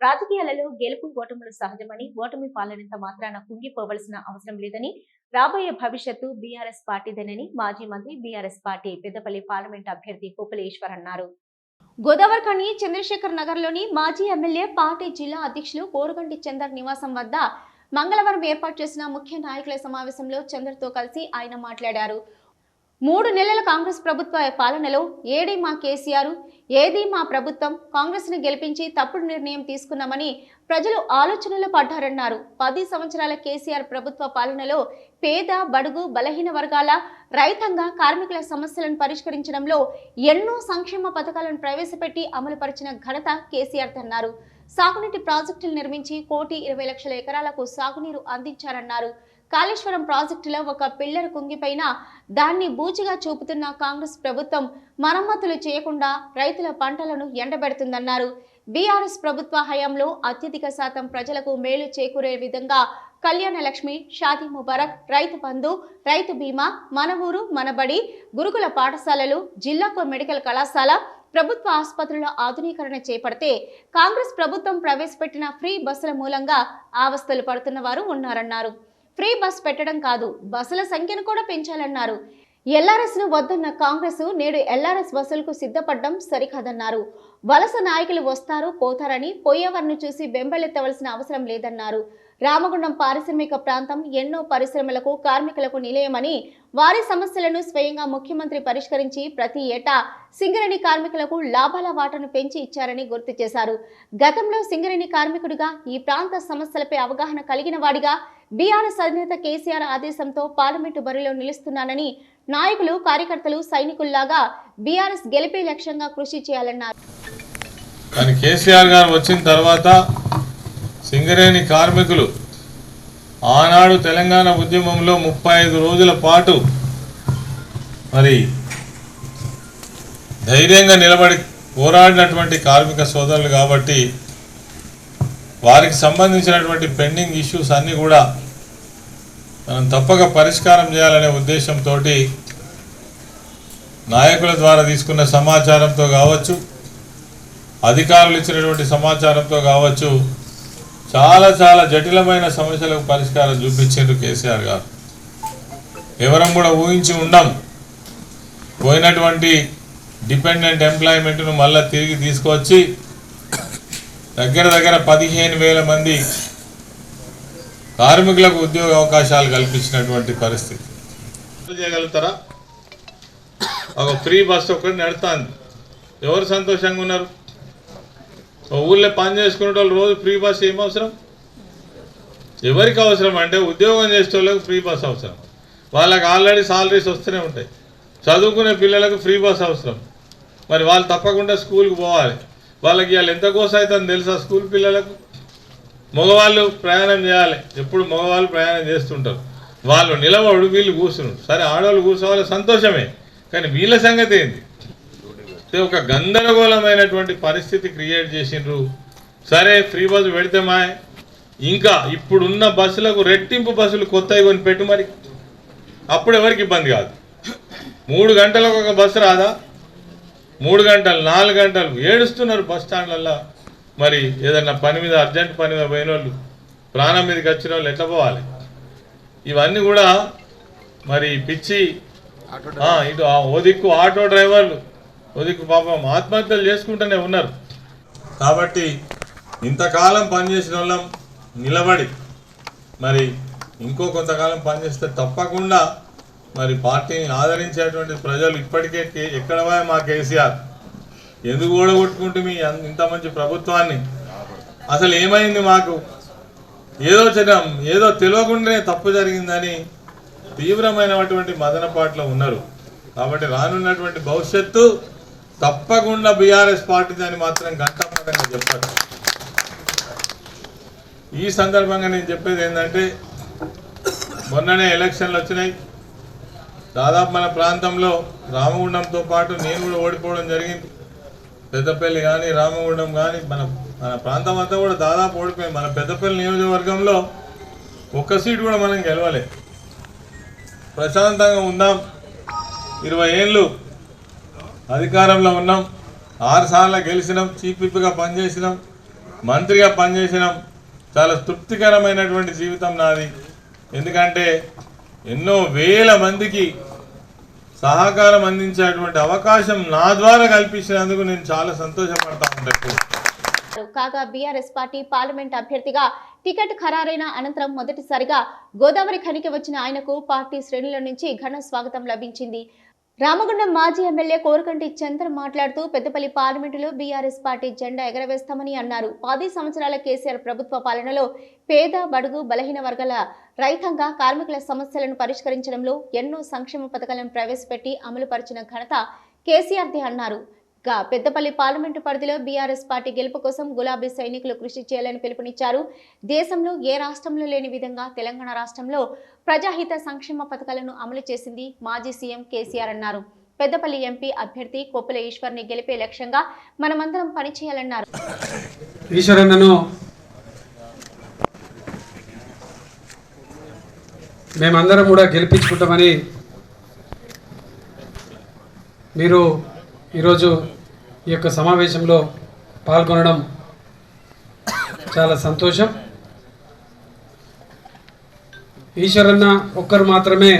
రాజకీయాలలో గెలుపు ఓటములు సహజమని ఓటమి పాలనంత మాత్రాన కుంగిపోవలసిన అవసరం లేదని రాబోయే భవిష్యత్తు బీఆర్ఎస్ పార్టీదేనని మాజీ మంత్రి బీఆర్ఎస్ పార్టీ పెద్దపల్లి పార్లమెంట్ అభ్యర్థి కుప్పలేశ్వర్ అన్నారు. గోదావరి కని చంద్రశేఖర్ నగర్లోని మాజీ ఎమ్మెల్యే పార్టీ జిల్లా అధ్యక్షులు కోరుగంటి చందర్ నివాసం వద్ద మంగళవారం ఏర్పాటు చేసిన ముఖ్య నాయకుల సమావేశంలో చంద్రతో కలిసి ఆయన మాట్లాడారు. మూడు నెలల కాంగ్రెస్ ప్రభుత్వ పాలనలో ఏడీ మా కేసీఆర్ ఏది మా ప్రభుత్వం? కాంగ్రెస్ను గెలిపించి తప్పుడు నిర్ణయం తీసుకున్నామని ప్రజలు ఆలోచనలో పడ్డారన్నారు. పది సంవత్సరాల కేసీఆర్ ప్రభుత్వ పాలనలో పేద బడుగు బలహీన వర్గాల రైతాంగ కార్మికుల సమస్యలను పరిష్కరించడంలో ఎన్నో సంక్షేమ పథకాలను ప్రవేశపెట్టి అమలుపరిచిన ఘనత కేసీఆర్ అన్నారు. సాగునీటి ప్రాజెక్టులు నిర్మించి కోటి ఇరవై లక్షల ఎకరాలకు సాగునీరు అందించారన్నారు. కాళేశ్వరం ప్రాజెక్టులో ఒక పిల్లర్ కుంగిపోయినా దాన్ని బూచిగా చూపుతున్న కాంగ్రెస్ ప్రభుత్వం మరమ్మతులు చేయకుండా రైతుల పంటలను ఎండబెడుతుందన్నారు. బీఆర్ఎస్ ప్రభుత్వ హయాంలో అత్యధిక శాతం ప్రజలకు మేలు చేకూరే విధంగా కళ్యాణ లక్ష్మి షాదీ ముబారక్ రైతు బంధు రైతు బీమా మన ఊరు మనబడి గురుకుల పాఠశాలలు జిల్లాకు మెడికల్ కళాశాల ప్రభుత్వ ఆసుపత్రుల ఆధునీకరణ చేపడితే కాంగ్రెస్ ప్రభుత్వం ప్రవేశపెట్టిన ఫ్రీ బస్సుల మూలంగా ఆవస్థలు పడుతున్న వారు ఉన్నారన్నారు. ఫ్రీ బస్ పెట్టడం కాదు బస్సుల సంఖ్యను కూడా పెంచాలన్నారు. ఎల్ఆర్ఎస్ను వద్దన్న కాంగ్రెస్ నేడు ఎల్ఆర్ఎస్ బస్సులకు సిద్ధపడడం సరికాదన్నారు. వలస నాయకులు వస్తారు పోతారని పోయేవారిని చూసి బెంబెలెత్తవలసిన అవసరం లేదన్నారు. రామగుండం పారిశ్రామిక ప్రాంతం ఎన్నో పరిశ్రమలకు కార్మికులకు నిలయమని వారి సమస్యలను స్వయంగా ముఖ్యమంత్రి పరిష్కరించి ప్రతి ఏటా సింగరేణి కార్మికులకు లాభాల వాటాను పెంచి ఇచ్చారని గుర్తు చేశారు. గతంలో సింగరేణి కార్మికుడిగా ఈ ప్రాంత సమస్యలపై అవగాహన కలిగిన వాడిగా బీఆర్ఎస్ అధినేత కేసీఆర్ ఆదేశంతో పార్లమెంటు బరిలో నిలుస్తున్నానని నాయకులు కార్యకర్తలు సైనికుల్లాగా బీఆర్ఎస్ గెలిపే లక్ష్యంగా కృషి చేయాలన్నారు. కానీ కేసీఆర్ గారు వచ్చిన తర్వాత సింగరేణి కార్మికులు. ఆనాడు తెలంగాణ ఉద్యమంలో ముప్పై ఐదు రోజుల పాటు మరి ధైర్యంగా నిలబడి పోరాడినటువంటి కార్మిక సోదరులు కాబట్టి వారికి సంబంధించినటువంటి పెండింగ్ ఇష్యూస్ అన్నీ కూడా మనం తప్పక పరిష్కారం చేయాలనే ఉద్దేశంతో నాయకుల ద్వారా తీసుకున్న సమాచారంతో కావచ్చు అధికారులు ఇచ్చినటువంటి సమాచారంతో కావచ్చు చాలా చాలా జటిలమైన సమస్యలకు పరిష్కారం చూపించారు కేసీఆర్ గారు. ఎవరం కూడా ఊహించి ఉండం. పోయినటువంటి డిపెండెంట్ ఎంప్లాయ్మెంట్ను మళ్ళీ తిరిగి తీసుకొచ్చి దగ్గర దగ్గర పదిహేను వేల మంది కార్మికులకు ఉద్యోగ అవకాశాలు కల్పించినటువంటి పరిస్థితి. చేయగలుగుతారా? ఒక ఫ్రీ బస్సు ఒకటి నడుతుంది. ఎవరు సంతోషంగా ఉన్నారు? ఊళ్ళో పని చేసుకునే వాళ్ళు రోజు ఫ్రీ బస్ ఏం అవసరం? ఎవరికి అవసరం అంటే ఉద్యోగం చేసే వాళ్ళకి ఫ్రీ బస్ అవసరం. వాళ్ళకి ఆల్రెడీ సాలరీస్ వస్తూనే ఉంటాయి. చదువుకునే పిల్లలకు ఫ్రీ బస్ అవసరం. మరి వాళ్ళు తప్పకుండా స్కూల్కి పోవాలి. వాళ్ళకి వాళ్ళు ఎంత కోసం అవుతుందని తెలుసా స్కూల్ పిల్లలకు? మగవాళ్ళు ప్రయాణం చేయాలి. ఎప్పుడు మగవాళ్ళు ప్రయాణం చేస్తుంటారు. వాళ్ళు నిలబడు వీళ్ళు కూర్చున్నారు. సరే ఆడవాళ్ళు కూర్చోవాలి సంతోషమే. కానీ వీళ్ళ సంగతి ఏంటి అంటే ఒక గందరగోళమైనటువంటి పరిస్థితి క్రియేట్ చేసిండ్రు. సరే ఫ్రీ బస్సు పెడితే మా ఇంకా ఇప్పుడున్న బస్సులకు రెట్టింపు బస్సులు కొత్తవి కొని పెట్టు మరి. అప్పుడు ఎవరికి ఇబ్బంది కాదు. మూడు గంటలకు ఒక బస్సు రాదా? మూడు గంటలు నాలుగు గంటలు ఏడుస్తున్నారు బస్ స్టాండ్లల్లో. మరి ఏదన్నా పని మీద అర్జెంట్ పని మీద పోయిన వాళ్ళు ప్రాణం మీదకి వచ్చిన వాళ్ళు ఎట్లా పోవాలి? ఇవన్నీ కూడా మరి పిచ్చి ఇటు ఆ ఓ దిక్కు ఆటో డ్రైవర్లు. కొద్దిగా పాపం ఆత్మహత్యలు చేసుకుంటూనే ఉన్నారు. కాబట్టి ఇంతకాలం పనిచేసిన వాళ్ళం నిలబడి మరి ఇంకో కొంతకాలం పనిచేస్తే తప్పకుండా మరి పార్టీని ఆదరించేటువంటి ప్రజలు ఇప్పటికే కే- ఎక్కడ పోయా మా కేసీఆర్? ఎందుకు ఓడగొట్టుకుంటూ మీ ఇంత మంచి ప్రభుత్వాన్ని? అసలు ఏమైంది మాకు? ఏదో చిన్న ఏదో తెలియకుండానే తప్పు జరిగిందని తీవ్రమైనటువంటి మదనపాట్లో ఉన్నారు. కాబట్టి రానున్నటువంటి భవిష్యత్తు తప్పకుండా బీఆర్ఎస్ పార్టీ దాన్ని మాత్రం ఘంటాపథంగా చెప్పారు ఈ సందర్భంగా నేను చెప్పేది ఏంటంటే మొన్ననే ఎలక్షన్లు వచ్చినాయి. దాదాపు మన ప్రాంతంలో రామగుండంతో పాటు నేను కూడా ఓడిపోవడం జరిగింది. పెద్దపల్లి కానీ రామగుండం కానీ మన మన ప్రాంతం అంతా కూడా దాదాపు ఓడిపోయింది. మన పెద్దపల్లి నియోజకవర్గంలో ఒక్క సీటు కూడా మనం గెలవలే ప్రశాంతంగా ఉందాం. ఇరవై ఏళ్ళు అధికారంలో ఉన్నాం. ఆరుసార్లు గెలిచినాం చీఫ్ విప్గా పనిచేసినాం మంత్రిగా పనిచేసినాం. చాలా తృప్తికరమైనటువంటి జీవితం నాది. ఎందుకంటే ఎన్నో వేల మందికి సహకారం అందించేటువంటి అవకాశం నా ద్వారా కల్పించినందుకు నేను చాలా సంతోషపడతా ఉంటాను కాగా బీఆర్ఎస్ పార్టీ పార్లమెంట్ అభ్యర్థిగా టికెట్ ఖరారైన అనంతరం మొదటిసారిగా గోదావరి ఖనికి వచ్చిన ఆయనకు పార్టీ శ్రేణుల నుంచి ఘన స్వాగతం లభించింది. రామగుండం మాజీ ఎమ్మెల్యే కోరకంటి చంద్ర మాట్లాడుతూ పెద్దపల్లి పార్లమెంటులో బీఆర్ఎస్ పార్టీ జెండా ఎగరవేస్తామని అన్నారు. పది సంవత్సరాల కేసీఆర్ ప్రభుత్వ పాలనలో పేద బడుగు బలహీన వర్గాల రైతాంగ కార్మికుల సమస్యలను పరిష్కరించడంలో ఎన్నో సంక్షేమ పథకాలను ప్రవేశపెట్టి అమలుపరిచిన ఘనత కేసీఆర్ది అన్నారు. గా పెద్దపల్లి పార్లమెంటు పరిధిలో బీఆర్ఎస్ పార్టీ గెలుపు కోసం గులాబీ సైనికులు కృషి చేయాలని పిలుపునిచ్చారు. దేశంలో ఏ రాష్ట్రంలో లేని విధంగా తెలంగాణ రాష్ట్రంలో ప్రజాహిత సంక్షేమ పథకాలను అమలు చేసింది మాజీ సీఎం కేసీఆర్ అన్నారు. పెద్దపల్లి ఎంపీ అభ్యర్థి కొప్పుల ఈశ్వర్ని గెలిపే లక్ష్యంగా మనమందరం పనిచేయాలన్నారు. ఈశ్వరన్నను మేమందరం కూడా గెలిపించుకుంటామని మీరు ఈరోజు ఈ యొక్క సమావేశంలో పాల్గొనడం చాలా సంతోషం. ఈశ్వరన్న ఒక్కరు మాత్రమే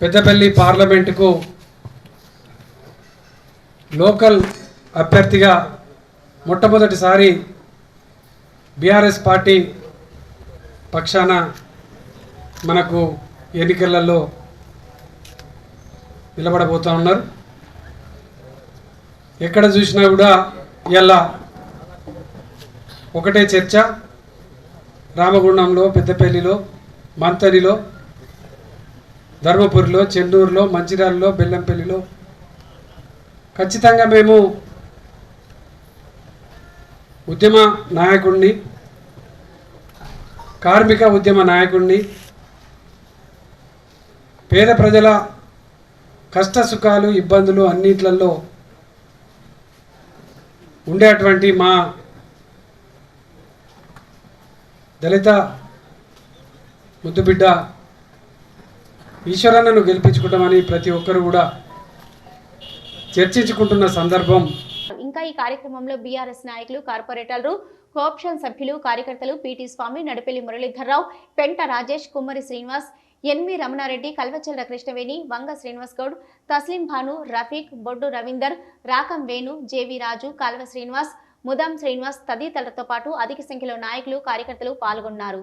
పెద్దపల్లి పార్లమెంటుకు లోకల్ అభ్యర్థిగా మొట్టమొదటిసారి బీఆర్ఎస్ పార్టీ పక్షాన మనకు ఎన్నికలలో నిలబడబోతూ ఉన్నారు. ఎక్కడ చూసినా కూడా ఇలా ఒకటే చర్చ. రామగుండంలో పెద్దపల్లిలో మంతరిలో ధర్మపురిలో చెన్నూరులో మంచిర్యాలలో బెల్లంపల్లిలో. ఖచ్చితంగా మేము ఉద్యమ నాయకుడిని కార్మిక ఉద్యమ నాయకుడిని పేద ప్రజల కష్ట సుఖాలు ఇబ్బందులు అన్నిట్లలో ఉండేటువంటి మా దళిత ముద్దుబిడ్డ ఈశ్వరన్నను గెలిపించుకుంటామని ప్రతి ఒక్కరు కూడా చర్చించుకుంటున్న సందర్భం. ఇంకా ఈ కార్యక్రమంలో బీఆర్ఎస్ నాయకులు కార్పొరేటర్లు కోఆప్షన్ సభ్యులు కార్యకర్తలు పిటి స్వామి నడిపెల్లి మురళీధర్రావు పెంట రాజేష్ కుమ్మరి శ్రీనివాస్ ఎన్వి రమణారెడ్డి కల్వచల్ల కృష్ణవేణి వంగ శ్రీనివాస్ గౌడ్ తస్లిం భాను రఫీక్ బొడ్డు రవీందర్ రాకం వేణు జేవి రాజు కాల్వ శ్రీనివాస్ ముదాం శ్రీనివాస్ తదితరులతో పాటు అధిక సంఖ్యలో నాయకులు కార్యకర్తలు పాల్గొన్నారు.